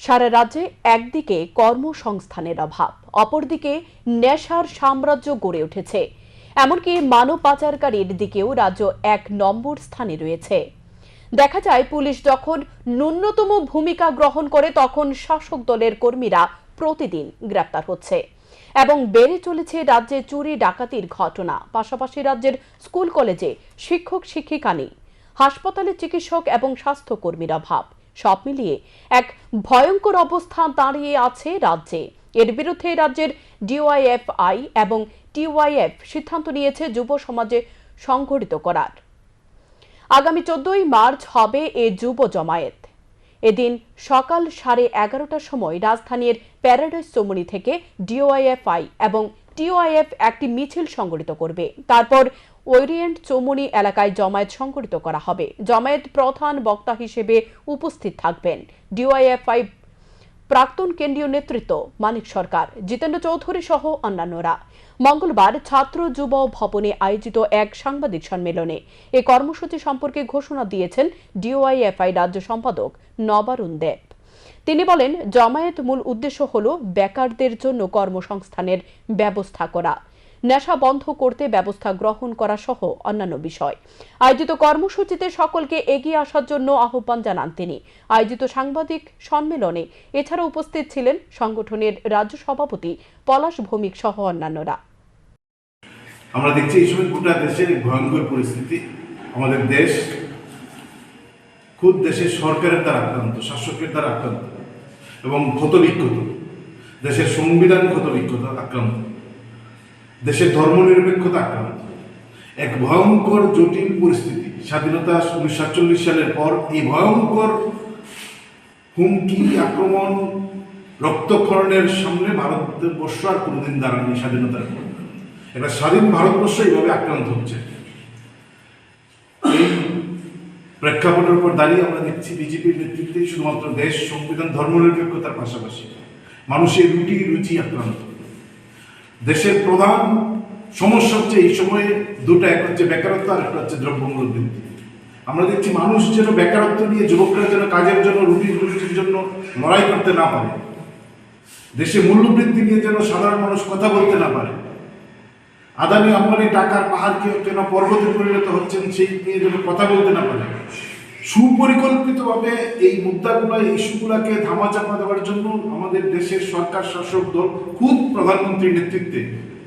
সারা রাজ্যে একদিকে কর্মসংস্থানের অভাব, অপরদিকে নেশার সাম্রাজ্য গড়ে উঠেছে। এমনকি মানব পাচারকারীর দিকেও রাজ্য এক নম্বর স্থানে রয়েছে। দেখা যায়, পুলিশ যখন ন্যূনতম ভূমিকা গ্রহণ করে, তখন শাসক দলের কর্মীরা প্রতিদিন গ্রেপ্তার হচ্ছে এবং বেড়ে চলেছে রাজ্যে চুরি ডাকাতির ঘটনা। পাশাপাশি রাজ্যের স্কুল কলেজে শিক্ষক শিক্ষিকা নেই। হাসপাতালে চিকিৎসক এবং স্বাস্থ্যকর্মীর অভাব। সব মিলিয়ে এক ভয়ঙ্কর অবস্থা দাঁড়িয়ে আছে রাজ্যে। এর বিরুদ্ধে রাজ্যের ডিওয়াইএফআই এবং টিওয়াইএফ সিদ্ধান্ত নিয়েছে যুব সমাজে সংগঠিত করার। আগামী চোদ্দই মার্চ হবে এ যুব জমায়েত। এদিন সকাল সাড়ে এগারোটার সময় রাজধানীর প্যারাডাইস চৌমুনি থেকে ডিওআইএফআই এবং টিওআইএফ একটি মিছিল সংগঠিত করবে। তারপর ওরিয়েন্ট চৌমুনি এলাকায় জমায়েত সংগঠিত করা হবে। জমায়েত প্রধান বক্তা হিসেবে উপস্থিত থাকবেন। ডিওয়াইএফআই প্রাক্তন কেন্দ্রীয় নেতৃত্ব মানিক সরকার, জিতেন্দ্র চৌধুরী সহ অন্যান্যরা। মঙ্গলবার ছাত্র যুব ভবনে আয়োজিত এক সাংবাদিক সম্মেলনে এ কর্মসূচি সম্পর্কে ঘোষণা দিয়েছেন ডিওআইএফআই রাজ্য সম্পাদক নবারুণ দেব। তিনি বলেন, জমায়েত মূল উদ্দেশ্য হল বেকারদের জন্য কর্মসংস্থানের ব্যবস্থা করা। নেশা বন্ধ করতে ব্যবস্থা গ্রহণ করা সহ অন্যান্য বিষয়। আয়োজিত কর্মসূচিতে সকলকে এগিয়ে আসার জন্য আহ্বান জানান তিনি। আয়োজিত সাংবাদিক সম্মেলনে এছাড়া উপস্থিত ছিলেন সংগঠনের রাজ্য সভাপতি পলাশ ভৌমিক সহ অন্যান্যরা। আমরা দেখছি এই সময় গোটা দেশের ভয়ঙ্কর পরিস্থিতি। আমাদের দেশ খুব দেশের সরকারের দ্বারা আক্রান্ত, শাসকের দ্বারা আক্রান্ত এবং ক্ষতবিক্ষত। দেশের সংবিধান ক্ষতবিক্ষত, আক্রান্ত। দেশের ধর্মনিরপেক্ষতা আক্রান্ত এক ভয়ঙ্কর জটিল পরিস্থিতি। স্বাধীনতা উনিশশো সাতচল্লিশ সালের পর এই ভয়ঙ্কর হুমকি, আক্রমণ, রক্তক্ষরণের সামনে ভারতবর্ষ আর কোনোদিন দাঁড়ায়নি স্বাধীনতার পর। স্বাধীন ভারতবর্ষ এইভাবে আক্রান্ত হচ্ছে। প্রেক্ষাপটের উপর দাঁড়িয়ে আমরা দেখছি বিজেপির নেতৃত্বে শুধুমাত্র দেশ, সংবিধান, ধর্মনিরপেক্ষতার পাশাপাশি মানুষের রুটি রুচি আক্রান্ত। দেশের প্রধান সমস্যা হচ্ছে এই সময়ে দুটো, এক হচ্ছে বেকারত্ব আর একটা হচ্ছে দ্রব্যমূল্য বৃদ্ধি। আমরা দেখছি মানুষ যেন বেকারত্ব নিয়ে, যুবকরা যেন কাজের জন্য রুটি রুটির জন্য লড়াই করতে না পারে। দেশে মূল্যবৃদ্ধি নিয়ে যেন সাধারণ মানুষ কথা বলতে না পারে। আদানি আম্বানি টাকার পাহাড়কে যেন পর্বতে পরিণত হচ্ছেন, সেই নিয়ে যেন কথা বলতে না পারে। সুপরিকল্পিতভাবে এই মুদ্রাগুলো ইস্যুগুলোকে ধামাচাপা দেওয়ার জন্য আমাদের দেশের সরকার, শাসক দল, খুব প্রধানমন্ত্রীর নেতৃত্বে